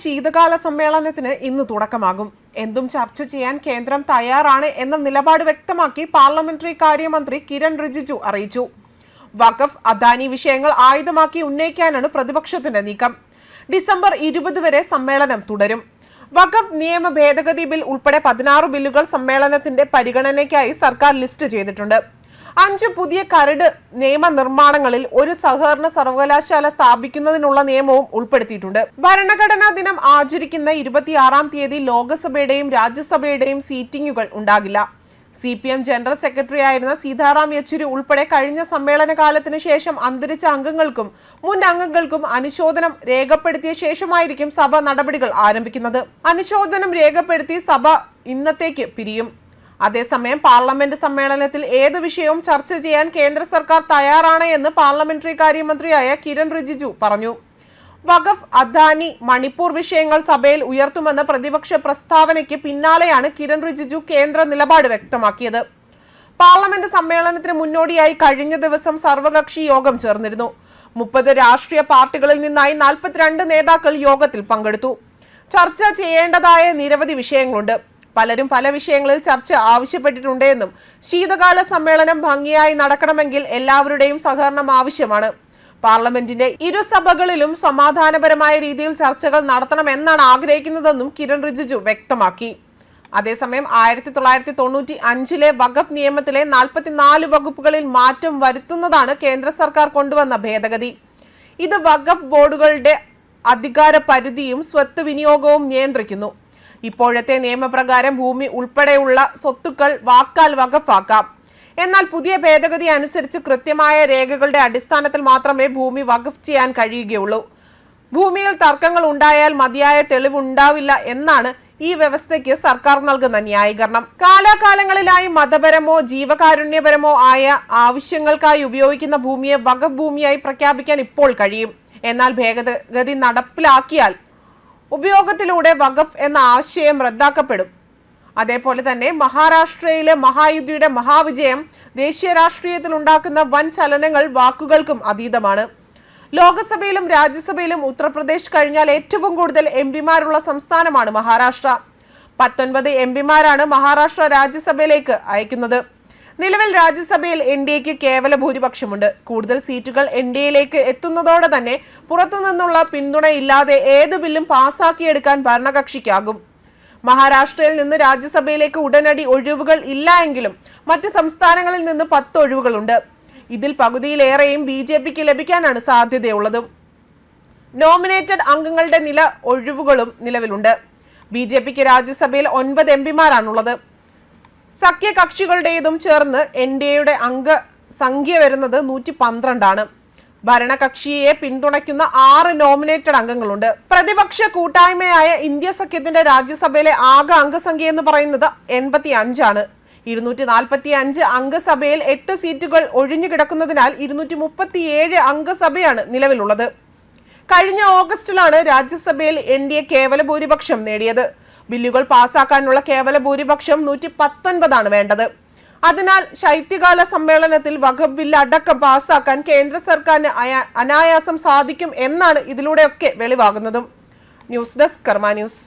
ശീതകാല സമ്മേളനത്തിന് ഇന്ന് തുടക്കമാകും. എന്തും ചർച്ച ചെയ്യാൻ കേന്ദ്രം തയ്യാറാണ് എന്ന നിലപാട് വ്യക്തമാക്കി പാർലമെന്ററി കാര്യമന്ത്രി കിരൺ റിജിജു അറിയിച്ചു. വഖഫ് അദാനി വിഷയങ്ങൾ ആയുധമാക്കി ഉന്നയിക്കാനാണ് പ്രതിപക്ഷത്തിന്റെ നീക്കം. ഡിസംബർ ഇരുപത് വരെ സമ്മേളനം തുടരും. വഖഫ് നിയമ ഭേദഗതി ബിൽ ഉൾപ്പെടെ പതിനാറ് ബില്ലുകൾ സമ്മേളനത്തിന്റെ പരിഗണനയ്ക്കായി സർക്കാർ ലിസ്റ്റ് ചെയ്തിട്ടുണ്ട്. അഞ്ച് പുതിയ കരട് നിയമനിർമ്മാണങ്ങളിൽ ഒരു സഹകരണ സർവകലാശാല സ്ഥാപിക്കുന്നതിനുള്ള നിയമവും ഉൾപ്പെടുത്തിയിട്ടുണ്ട്. ഭരണഘടനാ ദിനം ആചരിക്കുന്ന ഇരുപത്തിയാറാം തീയതി ലോക്സഭയുടെയും രാജ്യസഭയുടെയും സീറ്റിംഗുകൾ ഉണ്ടാകില്ല. C P M general secretary ആയിരുന്ന സീതാറാം യെച്ചൂരി ഉൾപ്പെടെ കഴിഞ്ഞ സമ്മേളന കാലത്തിന് ശേഷം അന്തരിച്ച അംഗങ്ങൾക്കും മുൻ അംഗങ്ങൾക്കും അനുശോചനം രേഖപ്പെടുത്തിയ ശേഷമായിരിക്കും സഭ നടപടികൾ ആരംഭിക്കുന്നത്. അനുശോചനം രേഖപ്പെടുത്തി സഭ ഇന്നത്തേക്ക് പിരിയും. അതേസമയം പാർലമെന്റ് സമ്മേളനത്തിൽ ഏത് വിഷയവും ചർച്ച ചെയ്യാൻ കേന്ദ്ര സർക്കാർ തയ്യാറാണ് എന്ന് പാർലമെന്ററി കാര്യമന്ത്രിയായ കിരൺ റിജിജു പറഞ്ഞു. വഖഫ് അദാനി മണിപ്പൂർ വിഷയങ്ങൾ സഭയിൽ ഉയർത്തുമെന്ന പ്രതിപക്ഷ പ്രസ്താവനയ്ക്ക് പിന്നാലെയാണ് കിരൺ റിജിജു കേന്ദ്ര നിലപാട് വ്യക്തമാക്കിയത്. പാർലമെന്റ് സമ്മേളനത്തിന് മുന്നോടിയായി കഴിഞ്ഞ ദിവസം സർവകക്ഷി യോഗം ചേർന്നിരുന്നു. മുപ്പത് രാഷ്ട്രീയ പാർട്ടികളിൽ നിന്നായി നാൽപ്പത്തിരണ്ട് നേതാക്കൾ യോഗത്തിൽ പങ്കെടുത്തു. ചർച്ച ചെയ്യേണ്ടതായ നിരവധി വിഷയങ്ങളുണ്ട്. പലരും പല വിഷയങ്ങളിൽ ചർച്ച ആവശ്യപ്പെട്ടിട്ടുണ്ട് എന്നും ശീതകാല സമ്മേളനം ഭംഗിയായി നടക്കണമെങ്കിൽ എല്ലാവരുടെയും സഹകരണം ആവശ്യമാണ്. പാർലമെന്റിന്റെ ഇരുസഭകളിലും സമാധാനപരമായ രീതിയിൽ ചർച്ചകൾ നടത്തണമെന്നാണ് ആഗ്രഹിക്കുന്നതെന്നും കിരൺ റിജിജു വ്യക്തമാക്കി. അതേസമയം ആയിരത്തി തൊള്ളായിരത്തി തൊണ്ണൂറ്റി അഞ്ചിലെ വഖഫ് നിയമത്തിലെ നാൽപ്പത്തിനാല് വകുപ്പുകളിൽ മാറ്റം വരുത്തുന്നതാണ് കേന്ദ്ര സർക്കാർ കൊണ്ടുവന്ന ഭേദഗതി. ഇത് വഖഫ് ബോർഡുകളുടെ അധികാര പരിധിയും സ്വത്ത് വിനിയോഗവും നിയന്ത്രിക്കുന്നു. ഇപ്പോഴത്തെ നിയമപ്രകാരം ഭൂമി ഉൾപ്പെടെയുള്ള സ്വത്തുക്കൾ വാക്കാൽ വകഫാക്കാം. എന്നാൽ പുതിയ ഭേദഗതി അനുസരിച്ച് കൃത്യമായ രേഖകളുടെ അടിസ്ഥാനത്തിൽ മാത്രമേ ഭൂമി വഖഫ് ചെയ്യാൻ കഴിയുകയുള്ളൂ. ഭൂമിയിൽ തർക്കങ്ങൾ ഉണ്ടായാൽ മതിയായ തെളിവുണ്ടാവില്ല എന്നാണ് ഈ വ്യവസ്ഥയ്ക്ക് സർക്കാർ നൽകുന്ന ന്യായീകരണം. കാലാകാലങ്ങളിലായി മതപരമോ ജീവകാരുണ്യപരമോ ആയ ആവശ്യങ്ങൾക്കായി ഉപയോഗിക്കുന്ന ഭൂമിയെ വകഭൂമിയായി ഭൂമിയായി പ്രഖ്യാപിക്കാൻ ഇപ്പോൾ കഴിയും. എന്നാൽ ഭേദഗതി നടപ്പിലാക്കിയാൽ ഉപയോഗത്തിലൂടെ വഖഫ് എന്ന ആശയം റദ്ദാക്കപ്പെടും. അതേപോലെ തന്നെ മഹാരാഷ്ട്രയിലെ മഹായുദ്ധിയുടെ മഹാവിജയം ദേശീയ രാഷ്ട്രീയത്തിൽ ഉണ്ടാക്കുന്ന വൻ ചലനങ്ങൾ വാക്കുകൾക്കും അതീതമാണ്. ലോകസഭയിലും രാജ്യസഭയിലും ഉത്തർപ്രദേശ് കഴിഞ്ഞാൽ ഏറ്റവും കൂടുതൽ എം പിമാരുള്ള സംസ്ഥാനമാണ് മഹാരാഷ്ട്ര. പത്തൊൻപത് എം പിമാരാണ് മഹാരാഷ്ട്ര രാജ്യസഭയിലേക്ക് അയക്കുന്നത്. നിലവിൽ രാജ്യസഭയിൽ എൻ ഡി എക്ക് കേവല ഭൂരിപക്ഷമുണ്ട്. കൂടുതൽ സീറ്റുകൾ എൻ ഡി എയിലേക്ക് എത്തുന്നതോടെ തന്നെ പുറത്തുനിന്നുള്ള പിന്തുണയില്ലാതെ ഏത് ബില്ലും പാസാക്കിയെടുക്കാൻ ഭരണകക്ഷിക്കാകും. മഹാരാഷ്ട്രയിൽ നിന്ന് രാജ്യസഭയിലേക്ക് ഉടനടി ഒഴിവുകൾ ഇല്ല എങ്കിലും മറ്റ് സംസ്ഥാനങ്ങളിൽ നിന്ന് പത്ത് ഒഴിവുകളുണ്ട്. ഇതിൽ പകുതിയിലേറെയും ബി ജെ പിക്ക് ലഭിക്കാനാണ് സാധ്യതയുള്ളതും. നോമിനേറ്റഡ് അംഗങ്ങളുടെ നില ഒഴിവുകളും നിലവിലുണ്ട്. ബി ജെ പിക്ക് രാജ്യസഭയിൽ ഒൻപത് എം പിമാരാണുള്ളത്. സഖ്യകക്ഷികളുടേതും ചേർന്ന് എൻ ഡി എയുടെ അംഗ സംഖ്യ വരുന്നത് നൂറ്റി പന്ത്രണ്ടാണ് ഭരണകക്ഷിയെ പിന്തുണയ്ക്കുന്ന ആറ് നോമിനേറ്റഡ് അംഗങ്ങളുണ്ട്. പ്രതിപക്ഷ കൂട്ടായ്മയായ ഇന്ത്യ സഖ്യത്തിന്റെ രാജ്യസഭയിലെ ആകെ അംഗസംഖ്യ എന്ന് പറയുന്നത് എൺപത്തി അഞ്ചാണ് ഇരുന്നൂറ്റി നാൽപ്പത്തി അഞ്ച് അംഗസഭയിൽ എട്ട് സീറ്റുകൾ ഒഴിഞ്ഞു കിടക്കുന്നതിനാൽ ഇരുന്നൂറ്റി മുപ്പത്തിയേഴ് അംഗസഭയാണ് നിലവിലുള്ളത്. കഴിഞ്ഞ ഓഗസ്റ്റിലാണ് രാജ്യസഭയിൽ എൻ ഡി എ കേവല ഭൂരിപക്ഷം നേടിയത്. ബില്ലുകൾ പാസാക്കാനുള്ള കേവല ഭൂരിപക്ഷം നൂറ്റി പത്തൊൻപതാണ് വേണ്ടത്. അതിനാൽ ശൈത്യകാല സമ്മേളനത്തിൽ വഖബ് ബില്ല് അടക്കം പാസാക്കാൻ കേന്ദ്ര സർക്കാരിന് അനായാസം സാധിക്കും എന്നാണ് ഇതിലൂടെയൊക്കെ വെളിവാകുന്നതും. News desk Karma news.